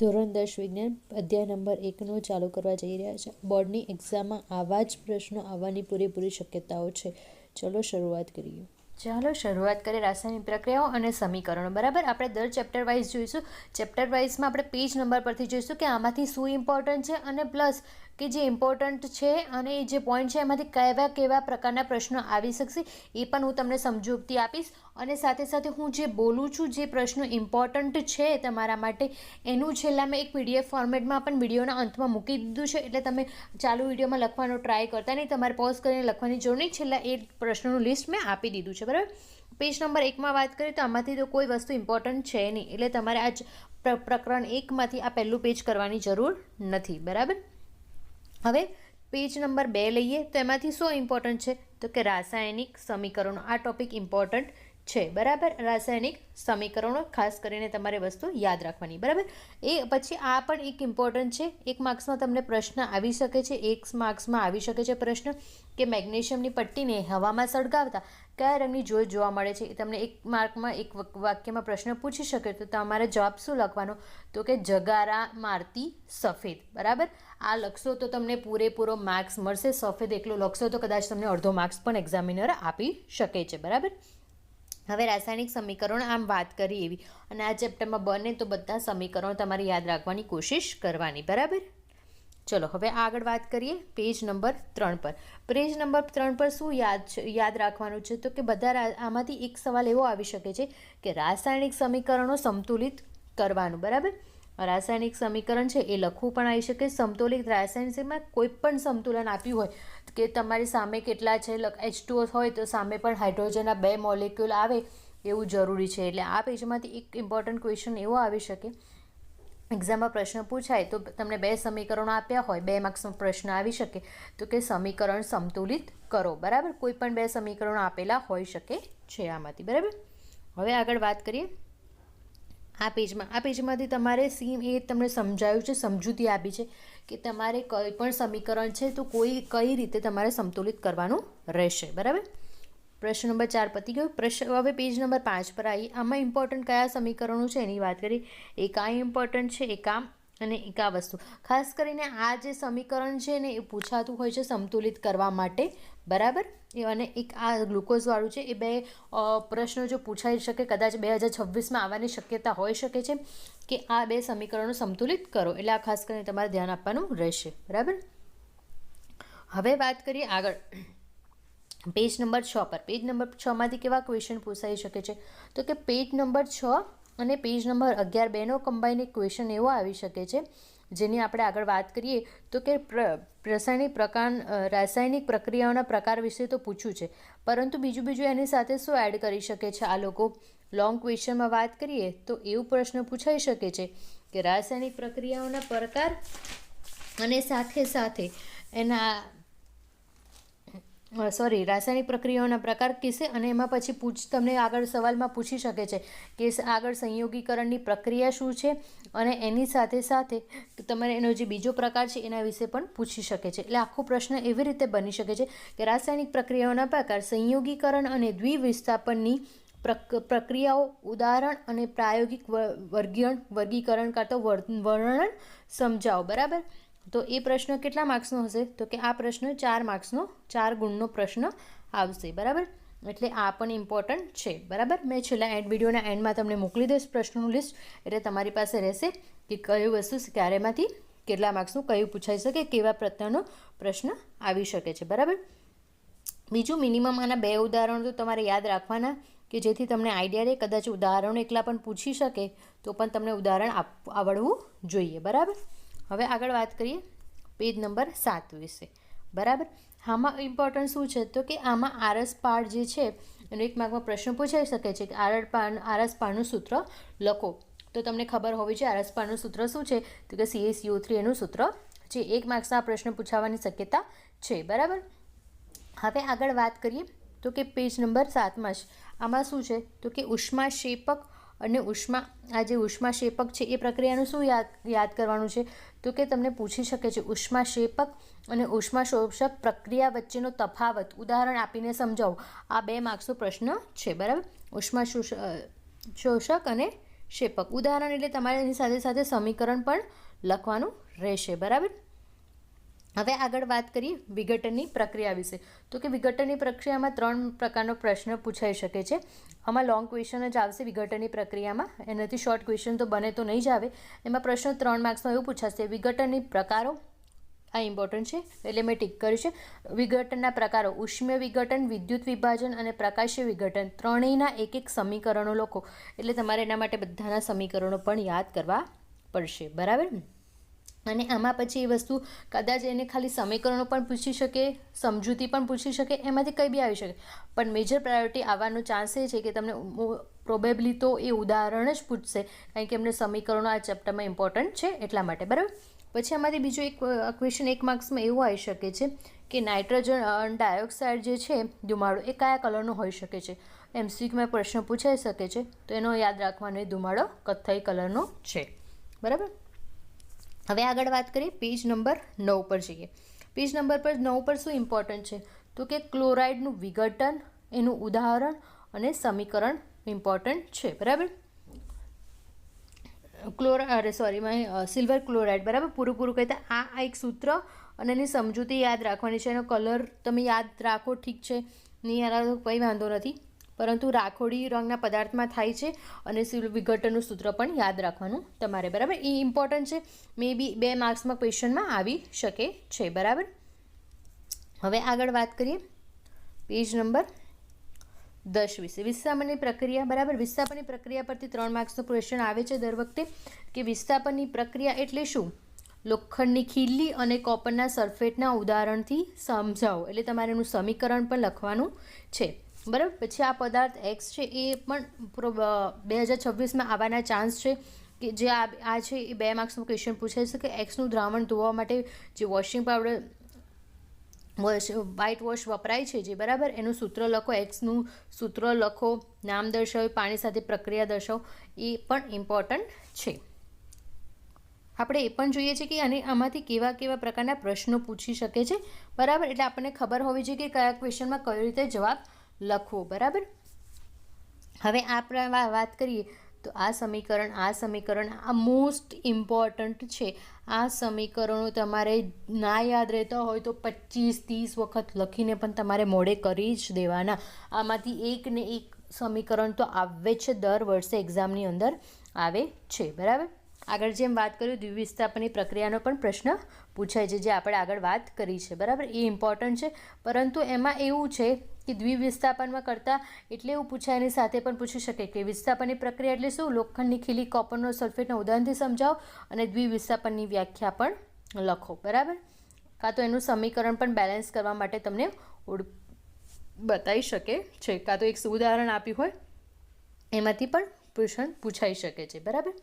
ધોરણ દસ વિજ્ઞાન અધ્યાય નંબર એકનો ચાલુ કરવા જઈ રહ્યા છે. બોર્ડની એક્ઝામમાં આવા જ પ્રશ્નો આવવાની પૂરેપૂરી શક્યતાઓ છે. ચલો શરૂઆત કરીએ. ચાલો શરૂઆત કરીએ રાસાયણિક પ્રક્રિયાઓ અને સમીકરણો. બરાબર? આપણે દર ચેપ્ટર વાઇઝ જોઈશું. ચેપ્ટર વાઇઝમાં આપણે પેજ નંબર પરથી જોઈશું કે આમાંથી શું ઇમ્પોર્ટન્ટ છે અને પ્લસ કે જે ઇમ્પોર્ટન્ટ છે અને જે પોઈન્ટ છે એમાંથી કેવા કેવા પ્રકારના પ્રશ્નો આવી શકશે એ પણ હું તમને સમજૂતી આપીશ. અને સાથે સાથે હું જે બોલું છું, જે પ્રશ્નો ઇમ્પોર્ટન્ટ છે તમારા માટે, એનું છેલ્લા મેં એક પીડીએફ ફોર્મેટમાં પણ વિડીયોના અંતમાં મૂકી દીધું છે. એટલે તમે ચાલુ વિડીયોમાં લખવાનો ટ્રાય કરતા નહીં, તમારે પોઝ કરીને લખવાની જરૂર નહીં. છેલ્લા એ પ્રશ્નોનું લિસ્ટ મેં આપી દીધું છે, બરાબર? પેજ નંબર એકમાં વાત કરીએ તો આમાંથી તો કોઈ વસ્તુ ઇમ્પોર્ટન્ટ છે નહીં. એટલે તમારે આજ પ્રકરણ એકમાંથી આ પહેલું પેજ કરવાની જરૂર નથી, બરાબર? હવે પેજ નંબર બે લઈએ તો એમાંથી શું ઇમ્પોર્ટન્ટ છે? તો કે રાસાયણિક સમીકરણો. આ ટોપિક ઇમ્પોર્ટન્ટ છે. બરાબર? રાસાયણિક સમીકરણો, ખાસ કરીને તમારે વસ્તુ યાદ રાખવાની. બરાબર? એ પછી આ પણ એક ઇમ્પોર્ટન્ટ છે. એક માર્ક્સમાં તમને પ્રશ્ન આવી શકે છે. એક માર્ક્સમાં આવી શકે છે પ્રશ્ન કે મેગ્નેશિયમની પટ્ટીને હવામાં સળગાવતા કયા રંગની જ્યોત જોવા મળે છે? એ તમને એક માર્કમાં, એક વાક્યમાં પ્રશ્ન પૂછી શકે તો તમારે જવાબ શું લખવાનો? તો કે જગારા મારતી સફેદ. બરાબર? આ લખશો તો તમને પૂરેપૂરો માર્ક્સ મળશે. સફેદ એકલો લખશો તો કદાચ તમને અડધો માર્ક્સ પણ એક્ઝામિનર આપી શકે છે. બરાબર? હવે રાસાયણિક સમીકરણો આમ વાત કરી એવી. અને આ ચેપ્ટરમાં બને તો બધા સમીકરણો તમારે યાદ રાખવાની કોશિશ કરવાની, બરાબર? ચલો, હવે આગળ વાત કરીએ પેજ નંબર ત્રણ પર. પેજ નંબર ત્રણ પર શું યાદ છે, યાદ રાખવાનું છે? તો કે બધા આમાંથી એક સવાલ એવો આવી શકે છે કે રાસાયણિક સમીકરણો સંતુલિત કરવાનું, બરાબર? રાસાયણિક સમીકરણ છે એ લખવું પણ આવી શકે. સમતુલિત રાસાયણિકમાં કોઈ પણ સંતુલન આપ્યું હોય કે તમારી સામે કેટલા છે એચ ટુ હોય તો સામે પણ હાઇડ્રોજનના બે મોલેક્યુલ આવે એવું જરૂરી છે. એટલે આ પેજમાંથી એક ઇમ્પોર્ટન્ટ ક્વેશ્ચન એવો આવી શકે. એક્ઝામમાં પ્રશ્ન પૂછાય તો તમને બે સમીકરણો આપ્યા હોય, બે માર્ક્સનો પ્રશ્ન આવી શકે. તો કે સમીકરણ સમતુલિત કરો. બરાબર? કોઈ પણ બે સમીકરણો આપેલા હોઈ શકે છે આમાંથી. બરાબર? હવે આગળ વાત કરીએ. આ પેજમાં, આ પેજમાંથી તમારે સીમ એ તમને સમજાયું છે, સમજૂતી આપી છે કે તમારે કોઈ પણ સમીકરણ છે તો કોઈ, કઈ રીતે તમારે સંતુલિત કરવાનું રહેશે, બરાબર? પ્રશ્ન નંબર ચાર પતી ગયો. પ્રશ્ન, હવે પેજ નંબર પાંચ પર આવી આમાં ઇમ્પોર્ટન્ટ કયા સમીકરણો છે એની વાત કરી એક આ ઇમ્પોર્ટન્ટ છે, એક આ અને એક આ વસ્તુ. ખાસ કરીને આ જે સમીકરણ છે ને, એ પૂછાતું હોય છે સંતુલિત કરવા માટે. બરાબર? અને એક આ ગ્લુકોઝવાળું છે, એ બે પ્રશ્નો જો પૂછાઈ શકે, કદાચ બે હજાર છવ્વીસમાં આવવાની શક્યતા હોઈ શકે છે, કે આ બે સમીકરણો સંતુલિત કરો. એટલે આ ખાસ કરીને તમારે ધ્યાન આપવાનું રહેશે. બરાબર? હવે વાત કરીએ આગળ. પેજ નંબર છ પર. પેજ નંબર છમાંથી કેવા ક્વેશ્ચન પૂછાઈ શકે છે? તો કે પેજ નંબર છ અને પેજ નંબર અગિયાર બેનો કમ્બાઈન એક ક્વેશ્ચન એવો આવી શકે છે, જેની આપણે આગળ વાત કરીએ, તો કે રાસાયણિક પ્રકાર રાસાયણિક પ્રક્રિયાઓના પ્રકાર વિશે તો પૂછ્યું છે, પરંતુ બીજું બીજું એની સાથે શું એડ કરી શકે છે આ લોકો? લોંગ ક્વેશ્ચનમાં વાત કરીએ, તો એવું પ્રશ્ન પૂછાઈ શકે છે કે રાસાયણિક પ્રક્રિયાઓના પ્રકાર અને સાથે સાથે એના સોરી રાસાયણિક પ્રક્રિયાઓના પ્રકાર કીશે અને એમાં પછી પૂછ, તમને આગળ સવાલમાં પૂછી શકે છે કે આગળ સંયોગીકરણની પ્રક્રિયા શું છે અને એની સાથે સાથે તમારે એનો જે બીજો પ્રકાર છે એના વિશે પણ પૂછી શકે છે. એટલે આખો પ્રશ્ન એવી રીતે બની શકે છે કે રાસાયણિક પ્રક્રિયાઓના પ્રકાર, સંયોગીકરણ અને દ્વિવિસ્થાપનની પ્રક, પ્રક્રિયાઓ ઉદાહરણ અને પ્રાયોગિક વર્ગીકરણ વર્ગીકરણ કરતો વર્ણ- વર્ણન સમજાવો. બરાબર? તો એ પ્રશ્ન કેટલા માર્ક્સનો હશે? તો કે આ પ્રશ્ન ચાર માર્ક્સનો, ચાર ગુણનો પ્રશ્ન આવશે, બરાબર? એટલે આ પણ ઇમ્પોર્ટન્ટ છે, બરાબર? મેં છેલ્લા એન્ડ વિડીયોના એન્ડમાં તમને મોકલી દઈશ પ્રશ્નોનું લિસ્ટ એટલે તમારી પાસે રહેશે કે કયું વસ્તુ ક્યારેમાંથી કેટલા માર્ક્સનું કયું પૂછાઈ શકે, કેવા પ્રત્યેનો પ્રશ્ન આવી શકે છે, બરાબર? બીજું મિનિમમ આના બે ઉદાહરણો તો તમારે યાદ રાખવાના, કે જેથી તમને આઈડિયા રહે. કદાચ ઉદાહરણો એકલા પણ પૂછી શકે, તો પણ તમને ઉદાહરણ આપ, આવડવું જોઈએ, બરાબર? હવે આગળ વાત કરીએ પેજ નંબર સાત વિશે. બરાબર? આમાં ઇમ્પોર્ટન્ટ શું છે? તો કે આમાં આરસ પાડ જે છે, એનો એક માર્કમાં પ્રશ્ન પૂછાઈ શકે છે કે આરડ પાડ આરસ પાડનું સૂત્ર લખો. તો તમને ખબર હોવી જોઈએ આરસ પાડનું સૂત્ર શું છે? તો કે સીએસયુ થ્રી એનું સૂત્ર છે. એક માર્ક્સના આ પ્રશ્ન પૂછાવાની શક્યતા છે. બરાબર? હવે આગળ વાત કરીએ તો કે પેજ નંબર સાતમાં જ આમાં શું છે? તો કે ઉષ્માક્ષેપક અને ઉષ્મા, આ જે ઉષ્માક્ષેપક છે, એ પ્રક્રિયાનું શું યાદ યાદ કરવાનું છે? તો કે તમને પૂછી શકે છે ઉષ્માક્ષેપક અને ઉષ્માશોષક પ્રક્રિયા વચ્ચેનો તફાવત. ઉદાહરણ આપીને સમજાવો. આ બે માર્ક્સનો પ્રશ્ન છે, બરાબર? ઉષ્મા શોષ- શોષક અને શેપક. ઉદાહરણ એટલે તમારે એની સાથે સાથે સમીકરણ પણ લખવાનું રહેશે, બરાબર? હવે આગળ વાત કરીએ વિઘટનની પ્રક્રિયા વિશે. તો કે વિઘટનની પ્રક્રિયામાં ત્રણ પ્રકારનો પ્રશ્ન પૂછાઈ શકે છે. આમાં લોંગ ક્વેશ્ચન જ આવશે વિઘટનની પ્રક્રિયામાં. એનાથી શોર્ટ ક્વેશ્ચન તો બને તો નહીં જ આવે. એમાં પ્રશ્ન ત્રણ માર્ક્સમાં એવું પૂછાશે, વિઘટનની પ્રકારો આ ઇમ્પોર્ટન્ટ છે એટલે મેં ટીક કર્યું છે. વિઘટનના પ્રકારો, ઉષ્મ્ય વિઘટન, વિદ્યુત વિભાજન અને પ્રકાશીય વિઘટન ત્રણેયના એક એક સમીકરણો લખો. એટલે તમારે એના માટે બધાના સમીકરણો પણ યાદ કરવા પડશે. બરાબર અને આમાં પછી એ વસ્તુ કદાચ એને ખાલી સમીકરણો પણ પૂછી શકે, સમજૂતી પણ પૂછી શકે, એમાંથી કંઈ બી આવી શકે. પણ મેજર પ્રાયોરિટી આવવાનો ચાન્સ એ છે કે તમને પ્રોબેબલી તો એ ઉદાહરણ જ પૂછશે, કારણ કે એમને સમીકરણો આ ચેપ્ટરમાં ઇમ્પોર્ટન્ટ છે એટલા માટે, બરાબર? પછી આમાંથી બીજો એક ક્વેશ્ચન એક માર્ક્સમાં એવું આવી શકે છે કે નાઇટ્રોજન ડાયોક્સાઇડ જે છે, ધુમાડો એ કયા કલરનો હોઈ શકે છે? એમસીક્યુમાં પ્રશ્ન પૂછાઈ શકે છે, તો એનો યાદ રાખવાનો એ ધુમાડો કથ્થઈ કલરનો છે. બરાબર? હવે આગળ વાત કરીએ પેજ નંબર નવ પર જઈએ. પેજ નંબર પર નવ પર શું ઇમ્પોર્ટન્ટ છે? તો કે ક્લોરાઇડનું વિઘટન, એનું ઉદાહરણ અને સમીકરણ ઇમ્પોર્ટન્ટ છે, બરાબર? ક્લોરા અરે સોરી મેં સિલ્વર ક્લોરાઇડ બરાબર? પૂરું પૂરું કહેતા આ આ એક સૂત્ર અને એની સમજૂતી યાદ રાખવાની છે. એનો કલર તમે યાદ રાખો ઠીક છે. નહીં યાદ રાખો કંઈ વાંધો નથી. પરંતુ રાખોડી રંગના પદાર્થમાં થાય છે અને વિઘટનનું સૂત્ર પણ યાદ રાખવાનું તમારે, બરાબર? એ ઇમ્પોર્ટન્ટ છે. મે બી બે માર્ક્સમાં ક્વેશ્ચનમાં આવી શકે છે, બરાબર? હવે આગળ વાત કરીએ. પેજ નંબર દસ વિશે વિસ્થાપનની પ્રક્રિયા, બરાબર? વિસ્થાપનની પ્રક્રિયા પરથી ત્રણ માર્ક્સનો ક્વેશ્ચન આવે છે દર વખતે કે વિસ્થાપનની પ્રક્રિયા એટલે શું? લોખંડની ખીલ્લી અને કોપરના સલ્ફેટના ઉદાહરણથી સમજાવો. એટલે તમારે એનું સમીકરણ પણ લખવાનું છે. બરાબર? પછી આ પદાર્થ એક્સ છે, એ પણ બે હજાર છવ્વીસમાં આવવાના ચાન્સ છે કે જે આ આ છે, એ બે માર્ક્સનું ક્વેશ્ચન પૂછે છે કે એક્સનું દ્રાવણ ધોવા માટે જે washing powder wash white wash વપરાય છે જે બરાબર? એનું સૂત્ર લખો એક્સનું સૂત્ર લખો, નામ દર્શાવો, પાણી સાથે પ્રક્રિયા દર્શાવો, એ પણ ઇમ્પોર્ટન્ટ છે. આપણે એ પણ જોઈએ છીએ કે અને આમાંથી કેવા કેવા પ્રકારના પ્રશ્નો પૂછી શકે છે. બરાબર? એટલે આપણને ખબર હોવી જોઈએ કે કયા ક્વેશ્ચનમાં કઈ રીતે જવાબ લખવો બરાબર? હવે આપણે વાત કરીએ તો આ સમીકરણ આ સમીકરણ આ મોસ્ટ ઇમ્પોર્ટન્ટ છે. આ સમીકરણો તમારે ના યાદ રહેતા હોય તો પચીસ ત્રીસ વખત લખીને પણ તમારે મોડે કરી જ દેવાના. આમાંથી એક ને એક સમીકરણ તો આવે છે દર વર્ષે એક્ઝામની અંદર આવે છે, બરાબર? આગળ જેમ વાત કર્યું દ્વિવિસ્થાપનની પ્રક્રિયાનો પણ પ્રશ્ન પૂછાય છે, જે આપણે આગળ વાત કરી છે. બરાબર? એ ઇમ્પોર્ટન્ટ છે. પરંતુ એમાં એવું છે કે દ્વિવિસ્થાપનમાં કરતાં એટલે એવું પૂછાય, એની સાથે પણ પૂછી શકે કે વિસ્થાપનની પ્રક્રિયા એટલે શું? લોખંડની ખીલી કોપરનો સલ્ફેટના ઉદાહરણથી સમજાવો અને દ્વિવિસ્થાપનની વ્યાખ્યા પણ લખો. બરાબર? કાં તો એનું સમીકરણ પણ બેલેન્સ કરવા માટે તમને બતાવી શકે છે. કાં તો એક ઉદાહરણ આપ્યું હોય, એમાંથી પણ પ્રશ્ન પૂછાઈ શકે છે. બરાબર?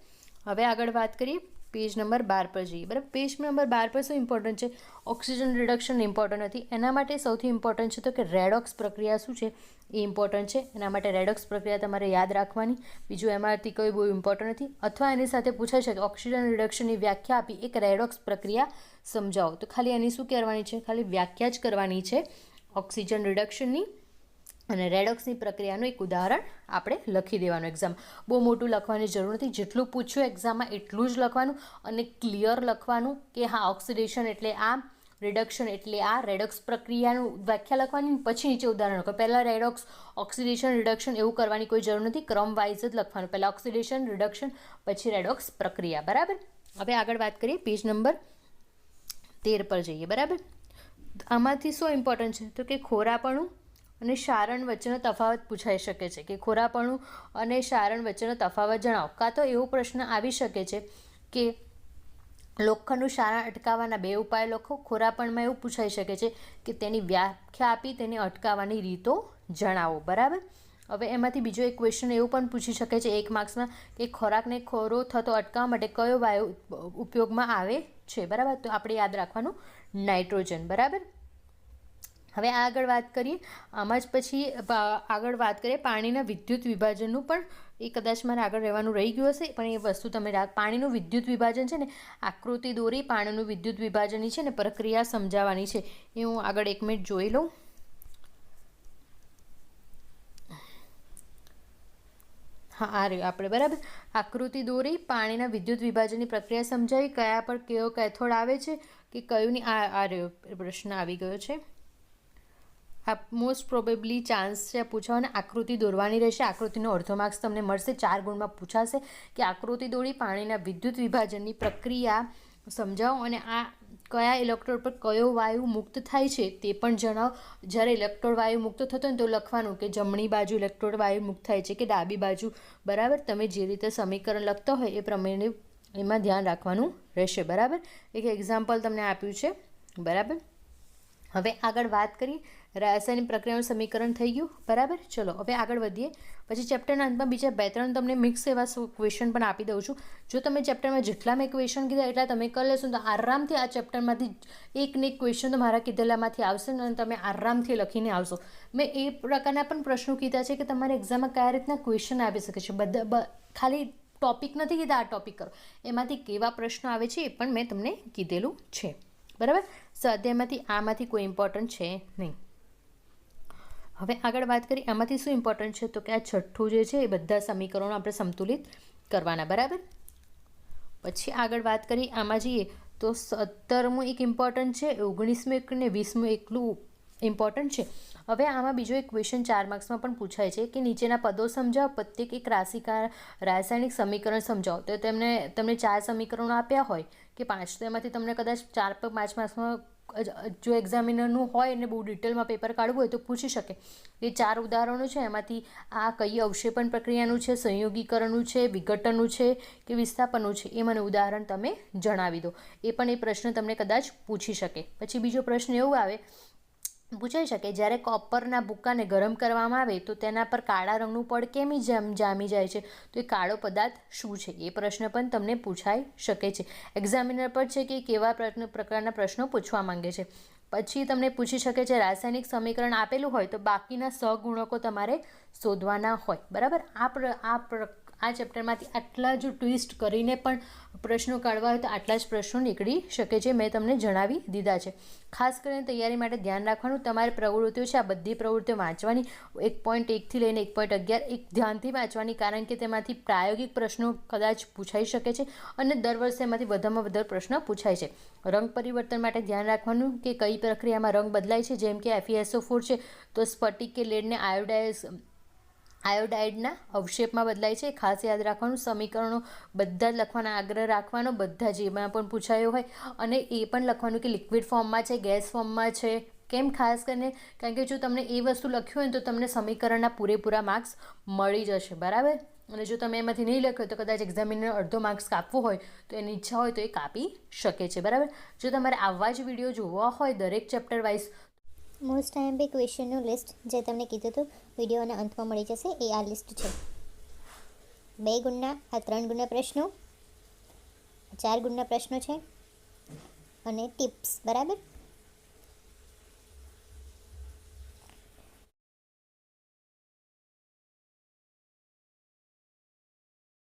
હવે આગળ વાત કરીએ પેજ નંબર બાર પર જઈએ. બરાબર? પેજ નંબર બાર પર શું ઇમ્પોર્ટન્ટ છે? ઓક્સિજન રિડક્શન ઇમ્પોર્ટન્ટ નથી. એના માટે સૌથી ઇમ્પોર્ટન્ટ છે તો કે રેડોક્સ પ્રક્રિયા શું છે? એ ઇમ્પોર્ટન્ટ છે. એના માટે રેડોક્સ પ્રક્રિયા તમારે યાદ રાખવાની. બીજું એમાંથી કોઈ બહુ ઇમ્પોર્ટન્ટ નથી. અથવા એની સાથે પૂછાય છે કે ઓક્સિજન રિડક્શનની વ્યાખ્યા આપી એક રેડોક્સ પ્રક્રિયા સમજાવો. તો ખાલી એની શું કરવાની છે? ખાલી વ્યાખ્યા જ કરવાની છે ઓક્સિજન રિડક્શનની અને રેડોક્સની પ્રક્રિયાનું એક ઉદાહરણ આપણે લખી દેવાનું એક્ઝામ બહુ મોટું લખવાની જરૂર નથી. જેટલું પૂછ્યું એક્ઝામમાં એટલું જ લખવાનું અને ક્લિયર લખવાનું કે હા ઓક્સિડેશન એટલે આ રિડક્શન એટલે આ રેડોક્સ પ્રક્રિયાનું વ્યાખ્યા લખવાની પછી નીચે ઉદાહરણ લખો. પહેલાં રેડોક્સ ઓક્સિડેશન રિડક્શન એવું કરવાની કોઈ જરૂર નથી. ક્રમ વાઇઝ જ લખવાનું. પહેલાં ઓક્સિડેશન રિડક્શન પછી રેડોક્સ પ્રક્રિયા. બરાબર? હવે આગળ વાત કરીએ પેજ નંબર તેર પર જઈએ. બરાબર? આમાંથી શું ઇમ્પોર્ટન્ટ છે? તો કે ખોરાપણું અને શારણ વચ્ચેનો તફાવત પૂછાઈ શકે છે કે ખોરાપણું અને શારણ વચ્ચેનો તફાવત જણાવો. કાં તો એવો પ્રશ્ન આવી શકે છે કે લોખંડનું શારણ અટકાવવાના બે ઉપાય લખો. ખોરાપણમાં એવું પૂછાઈ શકે છે કે તેની વ્યાખ્યા આપી, તેને અટકાવવાની રીતો જણાવો. બરાબર? હવે એમાંથી બીજો એક ક્વેશ્ચન એવું પણ પૂછી શકે છે એક માર્ક્સમાં કે ખોરાકને ખોરો થતો અટકાવવા માટે કયો વાયુ ઉપયોગમાં આવે છે? બરાબર? તો આપણે યાદ રાખવાનું નાઇટ્રોજન. બરાબર? હવે આગળ વાત કરીએ. આમાં જ પછી આગળ વાત કરીએ. પાણીના વિદ્યુત વિભાજનનું પણ એ કદાચ મારે આગળ રહેવાનું રહી ગયું હશે, પણ એ વસ્તુ તમે પાણીનું વિદ્યુત વિભાજન છે ને, આકૃતિ દોરી પાણીનું વિદ્યુત વિભાજનની છે ને પ્રક્રિયા સમજાવવાની છે, એ હું આગળ એક મિનિટ જોઈ લઉં. હા, આ રહ્યું આપણે, બરાબર? આકૃતિ દોરી પાણીના વિદ્યુત વિભાજનની પ્રક્રિયા સમજાવી, કયા પર કયો કેથોડ આવે છે કે કયું ની આ આ રહ્યો પ્રશ્ન આવી ગયો છે. આ મોસ્ટ પ્રોબેબલી ચાન્સ છે પૂછવાનો આકૃતિ દોરવાની રહેશે. આકૃતિનો અડધો માર્ક્સ તમને મળશે. ચાર ગુણમાં પૂછાશે કે આકૃતિ દોરી પાણીના વિદ્યુત વિભાજનની પ્રક્રિયા સમજાવો અને આ કયા ઇલેક્ટ્રોડ પર કયો વાયુ મુક્ત થાય છે તે પણ જણાવો. જ્યારે ઇલેક્ટ્રોડ વાયુ મુક્ત થતો ને તો લખવાનું કે જમણી બાજુ ઇલેક્ટ્રોડ વાયુ મુક્ત થાય છે કે ડાબી બાજુ. બરાબર? તમે જે રીતે સમીકરણ લખતા હોય એ પ્રમાણે એમાં ધ્યાન રાખવાનું રહેશે. બરાબર? એક એક્ઝામ્પલ તમને આપ્યું છે. બરાબર? હવે આગળ વાત કરીએ. રાસાયણિક પ્રક્રિયાનું સમીકરણ થઈ ગયું. બરાબર? ચલો, હવે આગળ વધીએ. પછી ચેપ્ટરના અંતમાં બીજા બે ત્રણ તમને મિક્સ એવા ક્વેશ્ચન પણ આપી દઉં છું. જો તમે ચેપ્ટરમાં જેટલા મેં ક્વેશ્ચન કીધા એટલા તમે કરી લેશો તો આરામથી આ ચેપ્ટરમાંથી એક ને એક ક્વેશ્ચન મારા કીધેલામાંથી આવશે અને તમે આરામથી લખીને આવશો. મેં એ પ્રકારના પણ પ્રશ્નો કીધા છે કે તમારે એક્ઝામમાં કયા રીતના ક્વેશ્ચન આવી શકે છે? બધા ખાલી ટોપિક નથી કીધા, આ ટોપિક કરો. એમાંથી કેવા પ્રશ્નો આવે છે એ પણ મેં તમને કીધેલું છે. બરાબર? સ્વાધ્યાયમાંથી આમાંથી કોઈ ઇમ્પોર્ટન્ટ છે નહીં. હવે આગળ વાત કરીએ, આમાંથી શું ઇમ્પોર્ટન્ટ છે? તો કે આ છઠ્ઠું જે છે, એ બધા સમીકરણો આપણે સંતુલિત કરવાના, બરાબર? પછી આગળ વાત કરીએ, આમાં જઈએ તો સત્તરમું એક ઇમ્પોર્ટન્ટ છે, ઓગણીસમું એક ને વીસમું એકલું ઇમ્પોર્ટન્ટ છે. હવે આમાં બીજો એક ક્વેશ્ચન ચાર માર્ક્સમાં પણ પૂછાય છે કે નીચેના પદો સમજાવો, પ્રત્યેક એક રાશિકા, રાસાયણિક સમીકરણ સમજાવો. તો તેમને, તમને ચાર સમીકરણો આપ્યા હોય કે પાંચ, તો એમાંથી તમને કદાચ ચાર પર પાંચ માર્ક્સમાં જો એક્ઝામિનરનું હોય અને બહુ ડિટેલમાં પેપર કાઢવું હોય તો પૂછી શકે. એ ચાર ઉદાહરણો છે, એમાંથી આ કઈ અવક્ષેપણ પ્રક્રિયાનું છે, સંયોગીકરણનું છે, વિઘટનનું છે કે વિસ્થાપનનું છે, એ મને ઉદાહરણ તમે જણાવી દો. એ પણ એ પ્રશ્ન તમને કદાચ પૂછી શકે. પછી બીજો પ્રશ્ન એવો આવે પૂછાઈ શકે, જ્યારે કોપરના ભૂક્કાને ગરમ કરવામાં આવે, તો તેના પર કાળા રંગનું પડ કેમ જામ જામી જાય છે? તો એ કાળો પદાર્થ શું છે? એ પ્રશ્ન પણ તમને પૂછાઈ શકે છે. એક્ઝામિનર પર છે કે કેવા પ્રશ્ન, પ્રકારના પ્રશ્નો પૂછવા માંગે છે? પછી તમને પૂછી શકે છે, રાસાયણિક સમીકરણ આપેલું હોય, તો બાકીના સહગુણકો તમારે શોધવાના હોય. બરાબર? આ પ્ર, આ આ ચેપ્ટરમાંથી આટલા જો ટ્વિસ્ટ કરીને પણ પ્રશ્નો કાઢવા હોય તો આટલા જ પ્રશ્નો નીકળી શકે છે. મેં તમને જણાવી દીધા છે. ખાસ કરીને તૈયારી માટે ધ્યાન રાખવાનું. તમારે પ્રવૃત્તિઓ છે, આ બધી પ્રવૃત્તિઓ વાંચવાની. એક પોઈન્ટ એકથી લઈને એક પોઈન્ટ અગિયાર એક ધ્યાનથી વાંચવાની, કારણ કે તેમાંથી પ્રાયોગિક પ્રશ્નો કદાચ પૂછાઈ શકે છે અને દર વર્ષે એમાંથી વધારેમાં વધારે પ્રશ્ન પૂછાય છે. રંગ પરિવર્તન માટે ધ્યાન રાખવાનું કે કઈ પ્રક્રિયામાં રંગ બદલાય છે? જેમ કે એફીએસઓ ફોર છે, તો સ્ફટિક કે લેડને આયોડાઇઝ આયોડાઇડના અવક્ષેપમાં બદલાય છે. ખાસ યાદ રાખવાનું, સમીકરણો બધા જ લખવાના, આગ્રહ રાખવાનો, બધા જેમાં પણ પૂછાયો હોય. અને એ પણ લખવાનું કે લિક્વિડ ફોર્મમાં છે, ગેસ ફોર્મમાં છે. કેમ? ખાસ કરીને, કારણ કે જો તમને એ વસ્તુ લખ્યું હોય તો તમને સમીકરણના પૂરેપૂરા માર્ક્સ મળી જશે. બરાબર? અને જો તમે એમાંથી નહીં લખ્યો તો કદાચ એક્ઝામિનર અડધો માર્ક્સ કાપવો હોય તો એની ઈચ્છા હોય તો એ કાપી શકે છે. બરાબર? જો તમારે આવા જ વીડિયો જોવા હોય દરેક ચેપ્ટર વાઇઝ મોસ્ટ આઈએમપી ક્વેશ્ચનનું લિસ્ટ જે તમને કીધું હતું, વિડીયોના અંતમાં મળી જશે, એ આ લિસ્ટ છે. બે ગુણના, આ ત્રણ ગુણના પ્રશ્નો, ચાર ગુણના પ્રશ્નો છે, અને ટિપ્સ, બરાબર?